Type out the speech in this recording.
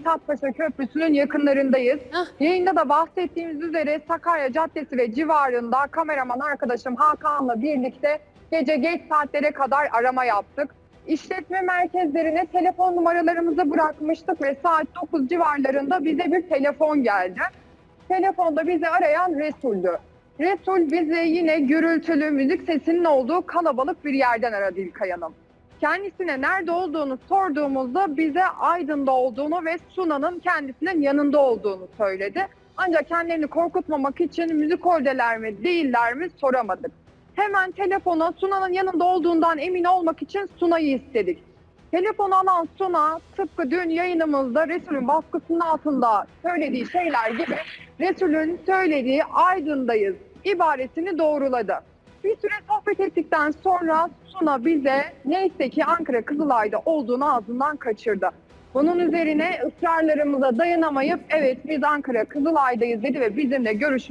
Mithatpaşa Köprüsü'nün yakınlarındayız. Hah. Yayında da bahsettiğimiz üzere Sakarya Caddesi ve civarında kameraman arkadaşım Hakan'la birlikte gece geç saatlere kadar arama yaptık. İşletme merkezlerine telefon numaralarımızı bırakmıştık ve saat 9 civarlarında bize bir telefon geldi. Telefonda bizi arayan Resul'dü. Resul bizi yine gürültülü müzik sesinin olduğu kalabalık bir yerden aradı İlkay Hanım. Kendisine nerede olduğunu sorduğumuzda bize Aydın'da olduğunu ve Suna'nın kendisinin yanında olduğunu söyledi. Ancak kendilerini korkutmamak için müzik holdeler mi değiller mi soramadık. Hemen telefona Suna'nın yanında olduğundan emin olmak için Suna'yı istedik. Telefonu alan Suna tıpkı dün yayınımızda Resul'ün baskısının altında söylediği şeyler gibi Resul'ün söylediği Aydın'dayız ibaresini doğruladı. Bir süre sohbet ettikten sonra Suna bize neyse ki Ankara Kızılay'da olduğunu ağzından kaçırdı. Bunun üzerine ısrarlarımıza dayanamayıp evet biz Ankara Kızılay'dayız dedi ve bizimle görüşmeyi